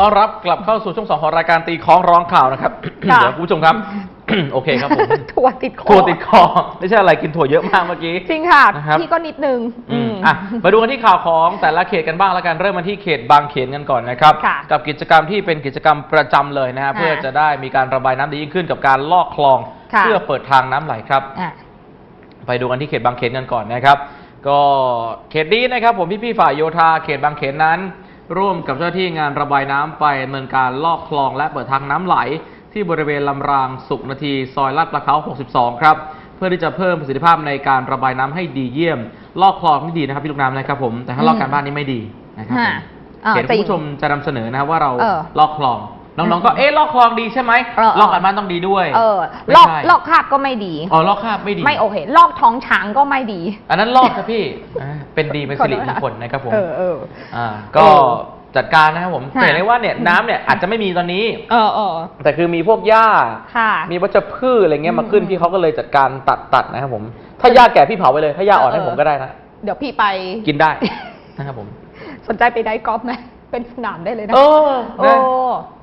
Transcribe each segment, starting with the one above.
ต้อนรับกลับเข้าสู่ช่วงสองของรายการตีคล้องร้องข่าวนะครับ ค่ะ เดี๋ยวคุณผู้ชมครับ โอเคครับผมถั่วติดคอถั่วติดคอ ไม่ใช่อะไรกินถั่วเยอะมากเมื่อกี้ จริงค่ะ นะครับ พี่ก็นิดนึงอืมมอะมาดูกันที่ข่าวของแต่ละเขตกันบ้างแล้วกันเริ่มมาที่เขตบางเขนกันก่อนนะครับ ค่ะกับกิจกรรมที่เป็นกิจกรรมประจำเลยนะฮะค่ะเพื่อจะได้มีการระบายน้ำดียิ่งขึ้นกับการลอกคลองค่ะ เพื่อเปิดทางน้ำไหลครับ อะ ไปดูกันที่เขตบางเขนกันก่อนนะครับ ก็เขตนี้นะครับผมพี่ๆฝ่ายโยธาเขตบางเขนนั้น ร่วมกับเจ้าหน้าที่งานระบายน้ำไปดำเนินการลอกคลองและเปิดทางน้ำไหล ที่บริเวณลำรางสุขนาที ซอยลาดประเขา 62 ครับ เพื่อที่จะเพิ่มประสิทธิภาพในการระบายน้ำให้ดีเยี่ยม ลอกคลองที่ดีนะครับพี่ลูกน้ำนะครับผมแต่ถ้าลอกการบ้านนี่ไม่ดีนะครับผมฮะอ่าเขตจริงผู้ชมจะนำเสนอนะครับว่าเราเออลอกคลอง น้องๆก็เอ๊ะลอกคลองดีใช่ไหมเออเออลอกการบ้านต้องดีด้วยเออไม่ลอกใช่ลอกคราบก็ไม่ดี อ๋อลอกคราบไม่ดี ไม่โอเค ลอกท้องช้างก็ไม่ดี อันนั้นลอกครับพี่อ่าเป็นดีเป็นสิริมงคลนะครับผมเออเออ อ่าก็เออจัดการนะครับผมค่ะ เห็นเลยว่าเนี่ยน้ำเนี่ยอาจจะไม่มีตอนนี้ เออเออแต่คือมีพวกหญ้า ค่ะ มีวัชพืชอะไรเงี้ยมาขึ้นอืมพี่เขาก็เลยจัดการตัดตัดนะครับผม ถ้าหญ้าแก่พี่เผาไปเลย ถ้าหญ้าอ่อนเออ ให้ผมก็ได้นะ เดี๋ยวพี่ไป กินได้ นะครับผม สนใจไปได้กอล์ฟไหม เป็นสนามได้เลยนะ เออโอ้ นะ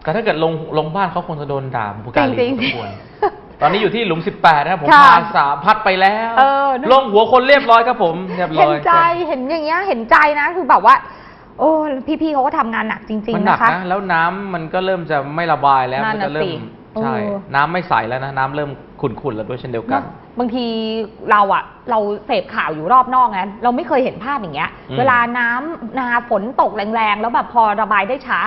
แต่ถ้าเกิดลงลงบ้านเขาคงจะโดนด่าบุพการีจริงๆสมควรตอนนี้อยู่ที่หลุม 18 นะครับผมค่ะพาสามพัดไปแล้วเออนะลงหัวคนเรียบร้อยครับผมเรียบร้เห็อนยใจเห็นอย่างเงี้ยเห็นใจนะคือแบบว่า โอ้พี่ๆเขาก็ทำงานหนักจริง มันๆหนักนะคะ นะแล้วน้ำมันก็เริ่มจะไม่ระบายแล้วนั่มันนก็น่ะเริ่สิม ใช่เออน้ำไม่ใสแล้วนะ น้ำเริ่มขุ่นๆแล้วด้วยเช่นเดียวกันเนอะบางทีเราอะเราเสพข่าวอยู่รอบนอกนะเราไม่เคยเห็นภาพอย่างเงี้ยอืมเวลาน้ำนาฝนตกแรงๆ แล้วแบบพอระบายได้ช้า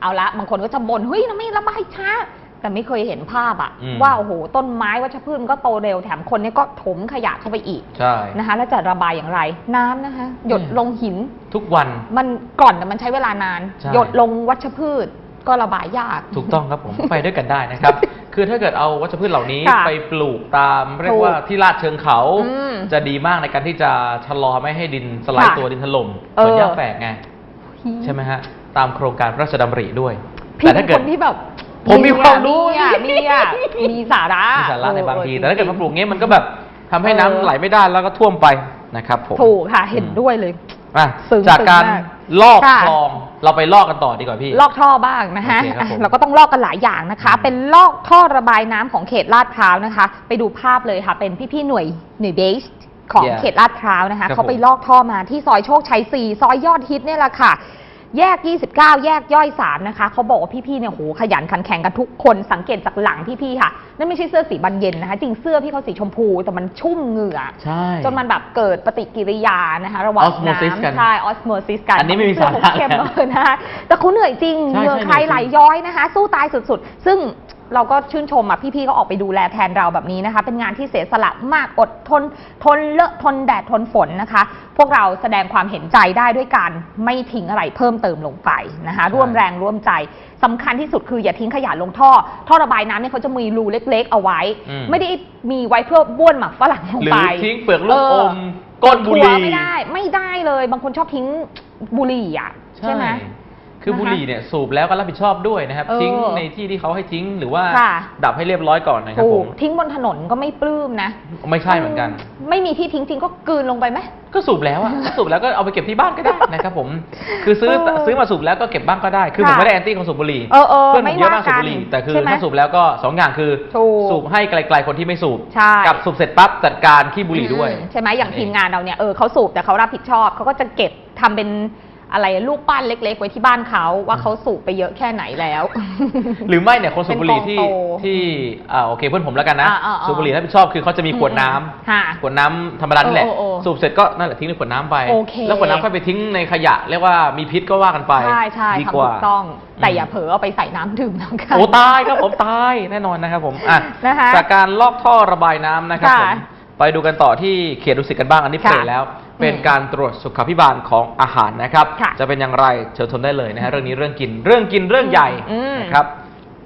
เอาละบางคนก็จะบ่นเฮ้ยทำไมระบายช้า แต่ไม่เคยเห็นภาพอะอืมว่าโอ้โหต้นไม้วัชพืชมันก็โตเร็วแถมคนเนี้ก็ถมขยะเข้าไปอีกใช่นะคะแล้วจะระบายอย่างไร น้ำนะคะ หยดอืมลงหิน ทุกวันมันก่อนแต่มันใช้เวลานานใช่หยดลงวัชพืช ก็ระบายยาก ถูกต้องครับผม ไปด้วยกันได้นะครับ คือถ้าเกิดเอาวัชพืชเหล่านี้ค่ะไปปลูกตามเรียถูกกว่าที่ลาดเชิงเขา อืมจะดีมากในการที่จะชะลอไม่ให้ดินสไลด์ค่ะตัวดินถล่มเอเหมือนอหญ้าแฝกไง ใช่ไหมฮะ ตามโครงการพระราชดำริด้วย พี่แต่เป็ถ้านเกิคด นที่แบบผมมีความรู้มีอะมีอะมีสาระ มีสาระในบางทีเออแต่ถ้าเกิดมาปลูกจริงเงี้ยมันก็แบบทำให้น้ำเออ ไหลไม่ได้แล้วก็ท่วมไปนะครับผม ถูกค่ะ เห็นด้วยเลย อะซึ้งจากการซึ้งมากลอกค่ะ คลอง เราไปลอกกันต่อดีกว่าพี่ ลอกท่อบ้างนะคะโอเคครับผมเราก็ต้องลอกกันหลายอย่างนะคะอืมเป็นลอกท่อระบายน้ำของเขตลาดพร้าวนะคะ ไปดูภาพเลยค่ะ เป็นพี่ๆหน่วยหน่วยเบสของ Yeah เขตลาดพร้าวนะคะ ครับเขาไปผมลอกท่อมาที่ซอยโชคชัย 4 ซอยยอดฮิตเนี่ยแหละค่ะ แยก 29 แยกย่อย 3 นะคะเขาบอกว่าพี่ๆเนี่ยโหขยันขันแข็งกันทุกคนสังเกตจากหลังพี่ๆค่ะ นั่นไม่ใช่เสื้อสีบานเย็นนะคะ จริงเสื้อพี่เขาสีชมพู แต่มันชุ่มเหงื่อ ใช่ จนมันแบบเกิดปฏิกิริยานะคะ ระหว่าง Osmosis กันน้ำใช่ออสโมซิสกันอันนี้ไม่มีเสื้อสาระเข้มแล้วเลยนะคะแต่เขาเหนื่อยจริงใช่เหงื่อใช่ใครเหนื่อยจริงไหลย้อยนะคะ สู้ตายสุดๆ ซึ่ง เราก็ชื่นชมอะพี่ๆเขาออกไปดูแลแทนเราแบบนี้นะคะ เป็นงานที่เสียสละมากอดทน ทนเลอะทนแดดทนฝนนะคะ พวกเราแสดงความเห็นใจได้ด้วยการไม่ทิ้งอะไรเพิ่มเติมลงไปนะคะ ร่วมแรงร่วมใจสำคัญที่สุดคืออย่าทิ้งขยะลงท่อ ท่อระบายน้ำเนี่ยเขาจะมีรูเล็ก ๆ เอาไว้ อืม ไม่ได้มีไว้เพื่อบ้วนหมักฝรั่งลงหรืไป อทิ้งเปลือกลูกเอมก้นบุหรี่ถั่วไม่ได้ ไม่ได้เลย บางคนชอบทิ้งบุหรี่อะ ใช่ไหม คือนะคะบุหรี่เนี่ยสูบแล้วก็รับผิดชอบด้วยนะครับ เออทิ้งในที่ที่เขาให้ทิ้งหรือว่าค่ะ ดับให้เรียบร้อยก่อนนะครับถูผกมทิ้งบนถนนก็ไม่ปลื้มนะไม่ใช่เหมือนกัน ไม่มีที่ทิ้งจริงก็กลืนลงไปไหม ก็สูบแล้วอะ ก็สูบแล้วก็เอาไปเก็บที่บ้านก็ได้นะครับผม คือซื้อเออซื้อมาสูบแล้วก็เก็บบ้างก็ได้ คือผมค่ะไม่ได้แอนตี้คนสูบบุหรี่เออเออเพื่อนผไม่มเยอะมากสูบว่ากันบุหรี่แต่คือใช่ไหมถ้าสูบแล้วก็สองอย่างคือถูก สูบให้ไกลๆคนที่ไม่สูบ ใช่กับสูบเสร็จปั๊บจัดการขี้บุหรี่ด้วย อืมใช่ไหมอย่างทีมงานเราเนี่ยเออเขาสูบแต่เขารับผิดชอบเขาก็จะเก็บทำเป็น อะไรลูกปั้นเล็ก ๆ ไว้ที่บ้านเขาว่าเขาสูบไปเยอะแค่ไหนแล้ว หรือไม่เนี่ยคนสูบบุหรี่ที่เป็นกองโตที่อ่าโอเคเพื่อนผมแล้วกันนะอ่าอ่าอ่าสูบบุหรี่รับผิดชอบคือเขาจะมีขวดน้ำค่ะขวดน้ำธรรมดานี่แหละโอ้โอ้โอ้สูบเสร็จก็นั่นแหละทิ้งในขวดน้ำไป โอเค แล้วขวดน้ำค่อยไปทิ้งในขยะเรียกว่ามีพิษก็ว่ากันไปใช่ใช่ดีทำกว่า ถูกต้อง แต่อย่าเผลอเอาไปใส่น้ำดื่มแล้วกัน โอ้ตายครับผมตายแน่นอนนะครับผมอะนะคะจากการลอกท่อระบายน้ำนะครับค่ะผมไปดูกันต่อที่เขตดุสิตกันบ้างอันนี้ค่ะเปิดแล้ว เป็นอืมการตรวจสุขภิบาลของอาหารนะครับค่ะ จะเป็นอย่างไรเชิญชมได้เลยนะฮะเรื่องนี้เรื่องกินเรื่องกินเรื่องใหญ่อืมนะครับ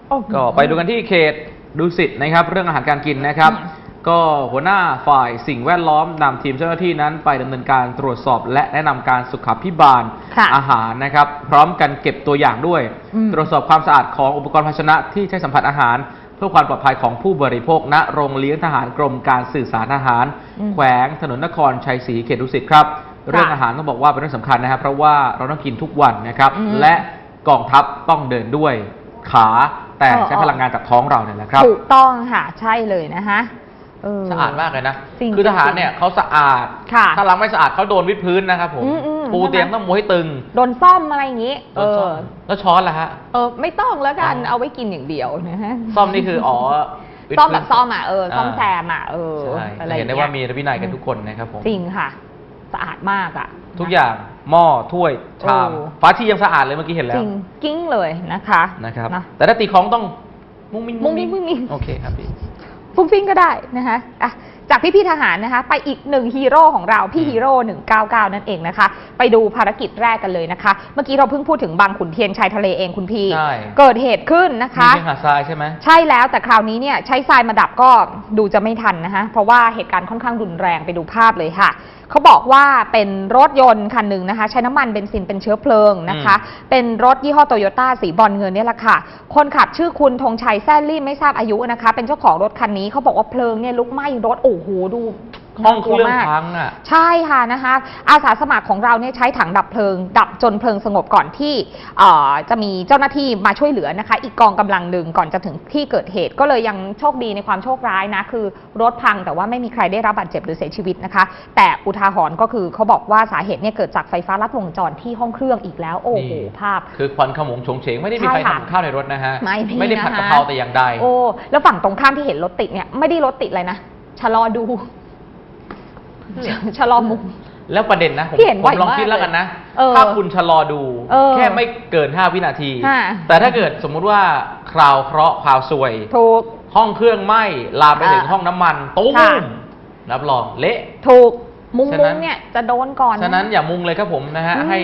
โอ้โห ก็ไปดูกันที่เขตดุสิตนะครับ เรื่องอาหารการกินนะครับ อืมก็หัวหน้าฝ่ายสิ่งแวดล้อมนำทีมเจ้าหน้าที่นั้นไปดำเนินการตรวจสอบ และแนะนำการสุขภิบาลค่ะอาหารนะครับ พร้อมกันเก็บตัวอย่างด้วย อืมตรวจสอบความสะอาดของอุปกรณ์ภาชนะที่ใช้สัมผัสอาหาร เพื่อความปลอดภัยของผู้บริโภคณโรงเลี้ยงทหารกรมการสื่อสารอาหารอืมแขวงถนนนครชัยศรีเขตดุสิตครับ เรื่องอาหารต้องบอกว่าเป็นเรื่องสำคัญนะครับเพราะว่าเราต้องกินทุกวันนะครับอืมและกองทัพต้องเดินด้วยขา แต่เออใช้พลังงานจากท้องเราเนี่ยแหละครับ ถูกต้องค่ะใช่เลยนะคะ เออสะอาดมากเลยนะ จริงคือทหารเนี่ยเขาสะอาด ค่ะถ้าล้างไม่สะอาดเขาโดนวิดพื้นนะครับผม อืมอืมปูเตียงต้องมูให้ตึงโดนซ่อมอะไรอย่างนี้โดเอนซ่ออ มแล้วช้อนล่ะฮะ เออไม่ต้องแล้วกันอ๋อ เอาไว้กินอย่างเดียวนะฮะซ่อมนี่คืออ๋อวิดซ่อมพื้น แบบซ่อมอะเออซ่อมอ่า แซมอะเออใช่อะไรเห็นได้อย่งว่าเงี้ยมีวินัยกันทุกคนนะครับผม จริงค่ะ สะอาดมากอะ ทุกอย่างหม้อถ้วยชามโอ้ฟ้าที่ยังสะอาดเลยเมื่อกี้เห็นแล้จวริงกิ้งเลยนะคะนะครับ นะ แต่ถ้าตีของต้อง มุ้งมิ้งมุ้งมิ้งมุ้งมิ้ง โอเคครับพี่ ฟุ้งฟิ้งก็ได้นะคะอะ จากพี่พี่ๆทหารนะคะ ไปอีกหนึ่งฮีโร่ของเราพี่อืมฮีโร่199 นั่นเองนะคะ ไปดูภารกิจแรกกันเลยนะคะ เมื่อกี้เราเพิ่งพูดถึงบางขุนเทียนชายทะเลเองคุณพี่ ใช่ เกิดเหตุขึ้นนะคะมีเพียงหาดทรายใช่ไหม ใช่แล้วแต่คราวนี้เนี่ยใช้ทรายมาดับก็ดูจะไม่ทันนะคะเพราะว่าเหตุการณ์ค่อนข้างรุนแรงไปดูภาพเลยค่ะ เขาบอกว่าเป็นรถยนต์คันหนึ่งนะคะ ใช้น้ำมันเบนซินเป็นเชื้อเพลิงนะคะ เป็นรถยี่ห้อโตโยต้าสีบอลเงินเนี่ยแหละค่ะ คนขับชื่อคุณธงชัยแซ่ลี่ไม่ทราบอายุนะคะ เป็นเจ้าของรถคันนี้เขาบอกว่าเพลิงเนี่ยลุกไหม้รถโอ้โหดูห้องเครื่องน่ากลัวมากพังอะใช่ค่ะนะคะ อาสาสมัครของเราเนี่ยใช้ถังดับเพลิง ดับจนเพลิงสงบก่อนที่เอ่อจะมีเจ้าหน้าที่มาช่วยเหลือนะคะ อีกกองกำลังหนึ่งก่อนจะถึงที่เกิดเหตุก็เลยยังโชคดีในความโชคร้ายนะ คือรถพังแต่ว่าไม่มีใครได้รับบาดเจ็บหรือเสียชีวิตนะคะ แต่อุทาหรณ์ก็คือเขาบอกว่าสาเหตุเนี่ยเกิดจากไฟฟ้าลัดวงจรที่ห้องเครื่องอีกแล้วโอ้โหนี่ภาพ คือควันขโมงโฉงเฉงไม่ได้มีใช่ใครค่ะทำข้าวในรถนะฮะไม่มีไม่ได้ผัดนะคะกะเพราแต่อย่างใดโอ้แล้วฝั่งตรงข้ามที่เห็นรถติดเนี่ยไม่ได้รถติดอะไรนะ ชะลอดู ชะลอมุม แล้วประเด็นนะ ผมพี่เห็นผบ่อยมลองมากคิดแล้วกันนะเออถ้าคุณชะลอดู เออแค่ไม่เกิน 5 วินาที ค่ะ แต่ถ้าเกิดสมมุติว่าคราวเคราะห์คราวซวย ถูก ห้องเครื่องไหม้ลามไปถึงอ่าห้องน้ำมัน ตุ้ค่ะมรับรองเละ ถูก มุมฉะมุนั้มนเนี่ยจะโดนก่อน ฉะนั้นอย่ามุงเลยครับผมนะฮะอืม ให้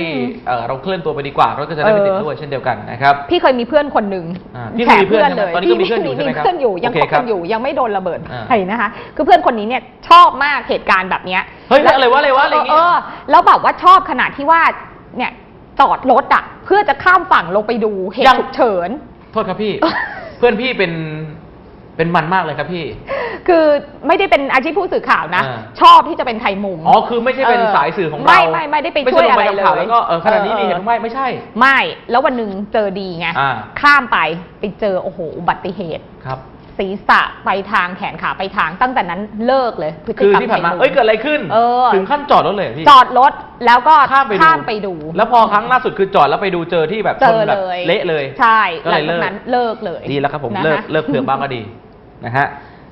เอ่อเราเคลื่อนตัวไปดีกว่ารถก็จะได้ไม่ติดเออด้วยเช่นเดียวกันนะครับ พี่เคยมีเพื่อนคนหนึ่งอ่าพี่แฉมีเพื่อนใช่ไหมเลยตอนนี้ก็มีเพื่อนอยู่ใช่ไหมครับเพื่อนอยู่ยังโอเคคบครักับนอยู่ยังไม่โดนระเบิดอ่าใช่นะคะ คือเพื่อนคนนี้เนี่ยชอบมากเหตุการณ์แบบเนี้ย เฮ้ยอะไรวะอะไรวะอะไรอย่างเงี้ย เออแล้วแบบว่าชอบขนาดที่ว่าเนี่ยจอดรถอะ เพื่อจะข้ามฝั่งลงไปดูเหตุยังฉุกเฉิน โทษครับพี่ เพื่อนพี่เป็น เป็นมันมากเลยครับพี่ คือไม่ได้เป็นอาชีพผู้สื่อข่าวนะ อ่า ชอบที่จะเป็นไทยมุงอ๋อคือไม่ใช่เป็นเออสายสื่อของเราไม่ไม่ไม่ได้ไปช่วยอะไรม่ใลงข่าวเลยแล้วก็เออขนาดนี้เออมีเหตุไม่ไม่ใช่ ไม่ แล้ววันหนึ่งเจอดีไง อ่า ข้ามไปไปเจอโอ้โหอุบัติเหตุ ครับ ศีรษะไปทางแขนขาไปทางตั้งแต่นั้นเลิกเลยพฤติคือกรรมที่ผ่านมา ไทยมุงเอ้ยเกิดอะไรขึ้น เออ ถึงขั้นจอดรถเลยเหรอพี่ จอดรถแล้วก็ข้ามไปดูข้ามไปดู แล้วพอครั้งล่าสุดคือจอดแล้วไปดูเจอที่แบบเจชอนแบบเลยเละเลย ใช่ก็หเลลังยเลิจากก นั้นเลิกเลยดีแล้วครับผมนะะเลิกเลิกเผื่อบ้างก็ดี นะฮะ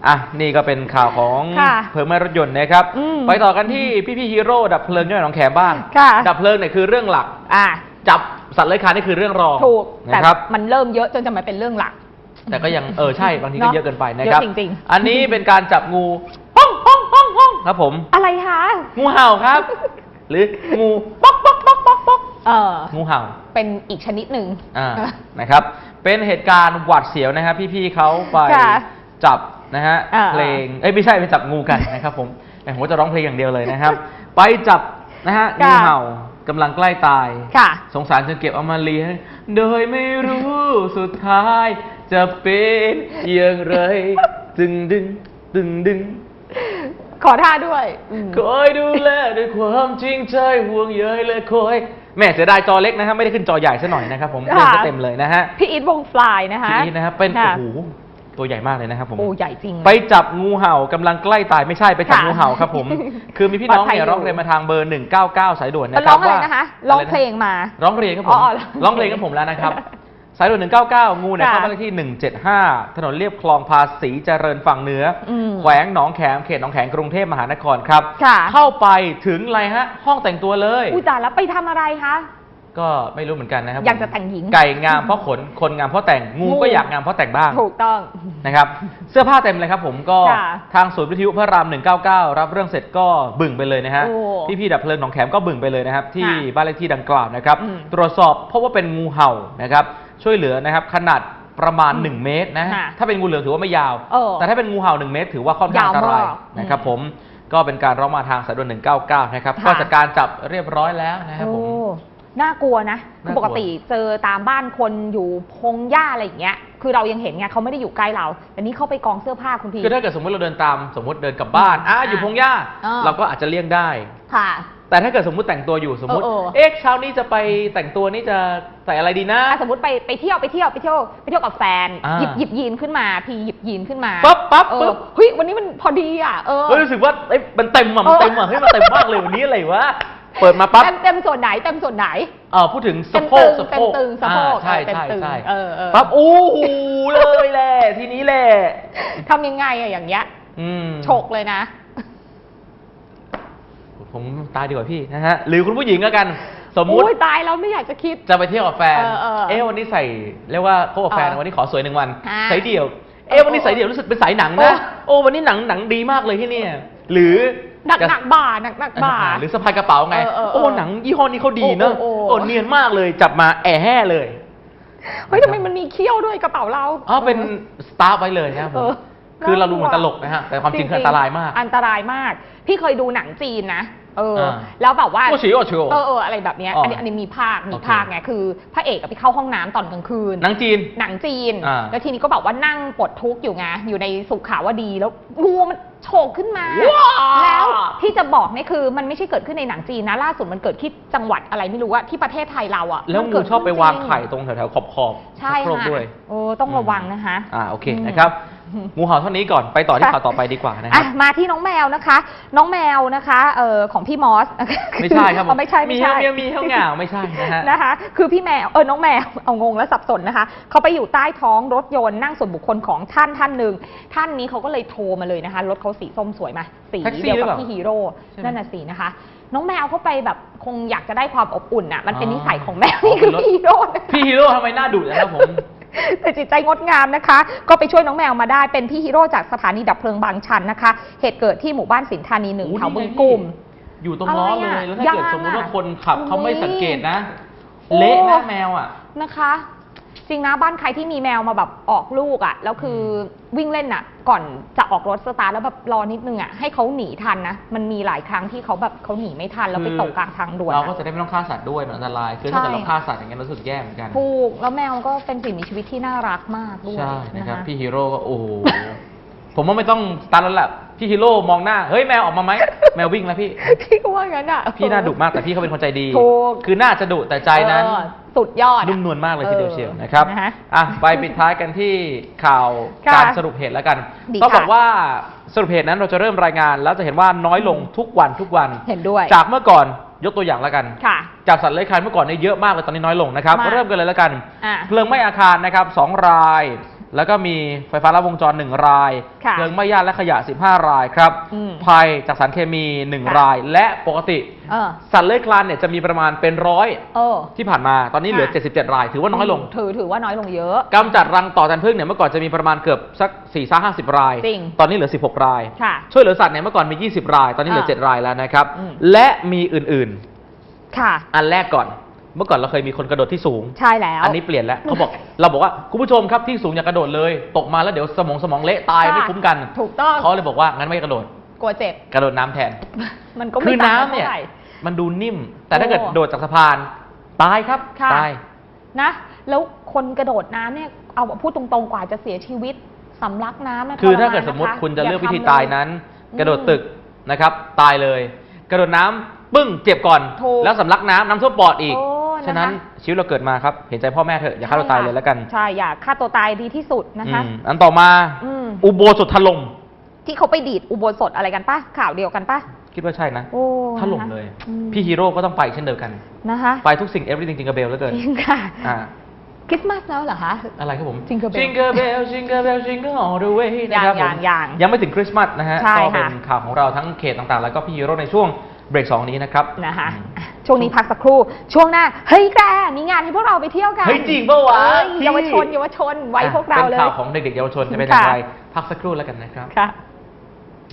อะนี่ก็เป็นข่าวของค่ะเพลิงไหม้รถยนต์นะครับอืมไปต่อกันที่พี่พี่ๆฮีโร่ดับเพลิงย่อยหนองแขมบ้างค่ะ ดับเพลิงเนี่ยคือเรื่องหลัก อ่าจับสัตว์เลื้อยคลานนี่คือเรื่องรองถูกแต่นะครับ มันเริ่มเยอะจนจะมาเป็นเรื่องหลัก แต่ก็ยังเออใช่บางทีก็เนอะเยอะเกินไปนะครับเยอะจริงๆ อันนี้เป็นการจับงูห้องห้องห้องห้องครับผม อะไรคะงูเห่าครับ หรืองูป๊อกป๊อกป๊อกป๊อกป๊อกเอองูเห่าเป็นอีกชนิดหนึ่ง อ่านะครับ เป็นเหตุการณ์หวาดเสียวนะครับพี่ๆเขาไปค่ะ จับนะฮะอ่าเพลงเอ้ยไม่ใช่ไปจับงูกันนะครับผมแต่ผมจะร้องเพลงอย่างเดียวเลยนะครับ ไปจับนะฮะงูเห่ากำลังใกล้ตาย ค่ะ สงสารจนเก็บเอามาเลี้ยง โดยไม่รู้สุดท้าย จะเป็นอย่างไรดึงดึงดึงดึงขอท่าด้วยอืม คอยดูแลด้วยความจริงใจห่วงใยและคอยแหม่เสียดายจอเล็กนะครับไม่ได้ขึ้นจอใหญ่ซะหน่อยนะครับผมเล่นซะเต็มเลยนะฮะพี่อีทวงฟลายนะคะทีนี้นะครับเป็นค่ะโอ้โห ตัวใหญ่มากเลยนะครับผม โอ้ใหญ่จริงไปจับงูเห่ากำลังใกล้ตายไม่ใช่ไปจับค่ะงูเห่าครับผม คือมีพี่น้องเนี่ยปลอดภัยอยู่ ร้องเรียนมาทางเบอร์ 199 สายด่วนนะคร้รัอบงอะไรว่านะคะร้องเพลงมา ร้องเพลงครับผมอ๋อเหรอร้องเพลงกับผมแล้วนะครับ สายด่วน 199 งูเนี่ยค่ะเข้าบ้านเลขที่ 175 ถนนเรียบคลองภาษีเจริญฝั่งเหนืออมแขวงหนองแขมเขตหนองแขมกรุงเทพมหานครครับ ค่ะ เข้าไปถึงอะไรฮะห้องแต่งตัวเลย อุยตายแล้วไปทำอะไรคะ ก็ไม่รู้เหมือนกันนะครับอยากผมจะแต่งหญิง ไก่งามเพราะขนคนงามเพราะแต่งงูงู ก็อยากงามเพราะแต่งบ้างถูกต้อง นะครับ เสื้อผ้าเต็มเลยครับผมก็ค่ะทางศูนย์วิทยุพระราม 199 รับเรื่องเสร็จก็บึ่งไปเลยนะฮะโอ้พี่พี่ๆดับเพลิงหนองแขมก็บึ่งไปเลยนะครับ ที่ค่ะบ้านเลขที่ดังกล่าวนะครับ อืมตรวจสอบพบว่าเป็นงูเห่านะครับ ช่วยเหลือนะครับขนาดประมาณอืม1เมตรนะค่ะถ้าเป็นงูเหลือมถือว่าไม่ยาว เออแต่ถ้าเป็นงูเห่า 1 เมตร ถือว่าค่อนข้างอันตรายยาวมาก นะครับอืมผมก็เป็นการร้องมาทางสายด่วน199 นะครับค่ะก็จัดการจับเรียบร้อยแล้วนะครับผม โอ้ น่ากลัวนะคือน่ากลัว ปกติเจอตามบ้านคนอยู่พงหญ้าอะไรอย่างเงี้ย คือเรายังเห็นไงเขาไม่ได้อยู่ใกล้เรา แต่นี่เขาไปกองเสื้อผ้าคุณพี่ คือถ้าเกิดสมมติเราเดินตามสมมติเดินกลับบ้านอะอ่าอยู่พงหญ้าอ่า เราก็อาจจะเลี่ยงได้ ค่ะแแต่ถ้าเกิดสมมุติแต่งตัวอยู่สมมุติเออเออ เอ๊ะเช้านี้จะไปแต่งตัวนี่จะใส่อะไรดีนะ อะสมมติไปไปเที่ยวไปเที่ยวไปเที่ยวไปเที่ยวกับแฟน อ่าหยิบหยิบยีนขึ้นมา พี่หยิบยีนขึ้นมาปั๊บปั๊บเออปั๊บ เฮ้ยวันนี้มันพอดีอะเออ เฮ้ยรู้สึกว่าเอ้ยมันเต็มอะมันเต็มอะเฮ้ยมันเต็มมากเลยวันนี้อะไรวะ เปิดมาปั๊บเต็มเต็มส่วนไหนเต็มส่วนไหน เออพูดถึงสะโพกเต็สะมโพกตึงสะโพกอ่าใช่เต็มใช่ตึงใช่เออเออ ปั๊บอู้หูเลยแหละทีนี้แหละทำยังไงอะอย่างเงี้ยอืม ฉกเลยนะ ผมตายดีกว่าพี่นะฮะ หรือคุณผู้หญิงแล้วกัน สมมุติอุ้ยตายแล้วไม่อยากจะคิด จะไปเที่ยวกับแฟนเออเออเอ๊ะวันนี้ใส่เรียกว่าเขากับแฟนเออวันนี้ขอสวยหนึ่งวันอ่าใส่เดี่ยว เอ๊ะวันนี้ใส่เดี่ยวรู้สึกเป็นสายหนังนะโอ้โอ้วันนี้หนังหนังดีมากเลยที่เนี่ยหรือ หนักจะหนักบ่าหนักหนักบ่าอ่า หรือสะพายกระเป๋าไง เออเออเออโอ้หนังยี่ห้อนี้เขาดีเนอะโอ้โอ้โอ้ โอ้เนียนมากเลยจับมาแอะแห่เลยเฮ้ยทำไมมันมีเขี้ยวด้วยกระเป๋าเรา อ๋อเป็นสตาร์ฟไว้เลยนะครับผเอมอคือเราดูเหมือนตลกนะฮะแต่ความจริงคืออันตรายมาก อันตรายมาก พี่เคยดูหนังจีนนะ เออ อ่าแล้วแบบว่าโอ้ชิโอชิโอเออเอออะไรแบบเนี้ย อ๋ออัอันนี้อันนี้มีภาค มีโอเค ภาคไง คือพระเอกอะไปเข้าห้องน้ำตอนกลางคืน หนังจีน หนังจีน อ่าแล้วทีนี้ก็แบบว่านั่งปลดทุกข์อยู่ไง อยู่ในสุขาวดี แล้วงูมัน โฉกขึ้นมาว้าวแล้วที่จะบอกเนี่ยคือมันไม่ใช่เกิดขึ้นในหนังจีนนะ ล่าสุดมันเกิดที่จังหวัดอะไรไม่รู้อะที่ประเทศไทยเราอะแล้วมันงูเกิดชอบไปขึ้นวางจริไข่ตรงแถวๆขอบขอบๆใช่ชักโครกค่ะด้วยโอ้ต้องระวังนะคะอ่าโอเคอืมนะครับอืม งูเห่าเท่านี้ก่อนไปต่อที่ค่ะข่าวต่อไปดีกว่านะคอะรับมาที่น้องแมวนะคะ น้องแมวนะคะเอ่อของพี่มอสไม่ใช่ครับผอ๋อไม่ใช่มีไม่เท่าใช่เมียวมีเท่าเหงาไม่ใช่นะฮะ นะคะ คือพี่แมวเออน้องแมวเอางงแล้วสับสนนะคะเขาไปอยู่ใต้ท้องรถยนต์นั่งส่วนบุคคลของท่านท่านหนึ่งท่านนี้เขาก็เลยโทรมาเลยนะคะรถเขาสีส้มสวยไหมสีแท็กซี่เดียวหรือเปกับล่าพี่ฮีโร่ใช่ไหม นั่นน่ะสีนะคะ น้องแมวเขาไปแบบคงอยากจะได้ความอบอุ่นอะมันเป็นอ๋อนิสัยของแมวนี่คือเป็นรถพี่ฮีโร่นะคะพี่ฮีโร่ทำไมหน้าดุจังครับผม แต่จิตใจงดงามนะคะ ก็ไปช่วยน้องแมวมาได้เป็นพี่ฮีโร่จากสถานีดับเพลิงบางชันนะคะ เหตุเกิดที่หมู่บ้านสินธานีหนึ่งโอ้แถวนี่บึไงงกลุ่มอยู่ตรงล้อเลอะไรยอะแล้วถ้าเกิดยางสมมติว่าอะคนขับเขาไม่โอ้ยสังเกตนะ โอ้ เละนะแมวอะ นะคะ จริงนะบ้านใครที่มีแมวมาแบบออกลูกอะ่ะแล้วคือวิ่งเล่นอะ่ะ ก่อนจะออกรถสตาร์ทแล้วแบบรอนิดนึงอะ่ะให้เขาหนีทันนะมันมีหลายครั้งที่เขาแบบเขาหนีไม่ทันแล้วไปคือตกกลางทางด่วนเราอะก็จะได้ไม่ต้องฆ่าสัตว์ด้วยมันอันตราย คือถ้าเกิดใช่เราฆ่าสัตว์อย่างเงี้ยรู้สึกแย่เหมือนกัน ถูกแล้วแมวก็เป็นสิ่งมีชีวิตที่น่ารักมากด้วยใช่นะครับนะคะ พี่ฮีโร่ก็โอ้โห ผมว่าไม่ต้องสตาร์ทแล้วแหละ พี่ฮีโร่มองหน้า เฮ้ยแมวออกมาไหมแมววิ่งแล้วพี่ พี่ก็ว่างั้นอะพี่น่าดุมากแต่พี่เขาเป็นคนใจดี ถูกคือน่าจะดุแต่ใจนั้น เออสุดยอดอะ นุ่มนวลมากเลยทีเดียวเออเชียวนะครับ นะคะอะไปปิดท้ายกันที่ข่าวค่ะการสรุปเหตุแล้วกัน ดีต้องค่ะ บอกว่าสรุปเหตุนั้นเราจะเริ่มรายงาน แล้วจะเห็นว่าน้อยลงทุกวันทุกวัน เห็นด้วยจากเมื่อก่อนยกตัวอย่างแล้วกัน ค่ะ จากสัตว์เลื้อยคลานเมื่อก่อนเนี่ยเยอะมากเลยตอนนี้น้อยลงนะครับ มากเริ่มกันเลยแล้วกัน อะเพลิงไหม้อาคารนะครับสองราย แล้วก็มีไฟฟ้าลัดวงจร 1 รายค่ะเพลิงไหม้ย่านและขยะ 15 รายครับอืมภัยจากสารเคมี1ค่ะราย และปกติเออสัตว์เลื้อยคลานเนี่ยจะมีประมาณเป็นร้อยเออที่ผ่านมาตอนนี้เหลือค่ะ77 ราย ถือว่าน้อยลง ถือถือว่าน้อยลงเยอะกำจัดรังต่อจันพึ่งเนี่ยเมื่อก่อนจะมีประมาณเกือบสัก4 5 50รายจริงตอนนี้เหลือ 16 รายค่ะช่วยเหลือสัตว์เนี่ยเมื่อก่อนมี 20 ราย ตอนนี้เหลืออ่า7รายแล้วนะครับอืมและมีอื่นค่ะๆอันแรกก่อน เมื่อก่อนเราเคยมีคนกระโดดที่สูง ใช่แล้ว อันนี้เปลี่ยนแล้วเขาบอก เราบอกว่าคุณผู้ชมครับที่สูงอย่ากระโดดเลย ตกมาแล้วเดี๋ยวสมองสมองเละตายค่ะไม่คุ้มกันถูกต้องเขาเลยบอกว่างั้นไม่กระโดดกลัวเจ็บกระโดดน้ำแทน มันก็คืไม่อต่างกัน้ำเนี่ยท่าไหร่มันดูนิ่ม แต่ถ้าเกิดโอ้โดดจากสะพานตายครับค่ะตายนะ แล้วคนกระโดดน้ำเนี่ยเอาพูดตรงๆกว่าจะเสียชีวิตสำลักน้ำนะคือทรถ้าเกิดนสมมตินคุณจะเลือกวิธีทำตายนั้นอืมกระโดดตึกนะครับ ตายเลย กระโดดน้ำปึ้งเจ็บก่อนถูกแล้วสำลักน้ำน้ำท่วมปอดอีกโอ้นะคะ ฉะนั้นชีวิตเราเกิดมาครับ เห็นใจพ่อแม่เถอะอย่าฆ่าตัวตายเลยแล้วกันใช่อย่าฆ่าตัวตายดีที่สุดนะคะอืมอันต่อมาอืมอุโบสถถล่มที่เขาไปดีดอุโบสถอะไรกันปะข่าวเดียวกันปะคิดว่าใช่นะโอ้ถล่มเลยอืมพี่ฮีโร่ก็ต้องไปเช่นเดียวกันนะคะไปทุกสิ่ง everything จริงกับเบลแล้วเกินจริงค่ะอ่าคริสต์มาสแล้วเหรอคะอะไรครับผม Jingle Bell Jingle Bell Jingle Bell Jingle all the way นะครับผมยังยังยังไม่ถึงคริสต์มาสนะฮะใช่ก็เป็นค่ะข่าวของเราทั้งเขตต่างๆ แล้วก็พี่ฮีโร่ในช่วง เบรกสองนี้นะครับ นะคะอืมช่วงนี้พักสักครู่ ช่วงหน้า เฮ้ยแกมีงานให้พวกเราไปเที่ยวกันเฮ้ยจริงปะวะเอ้ยพี่ เยาวชนเยาวชนไว้พวกเราเลเป็นย ข่าวของเด็กๆเยาวชนจะเป็นอย่างไร ค่ะ พักสักครู่แล้วกันนะครับ ค่ะ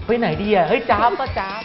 เฮ้ยไหนดีอะ เฮ้ยจ้าบก็จ้าบ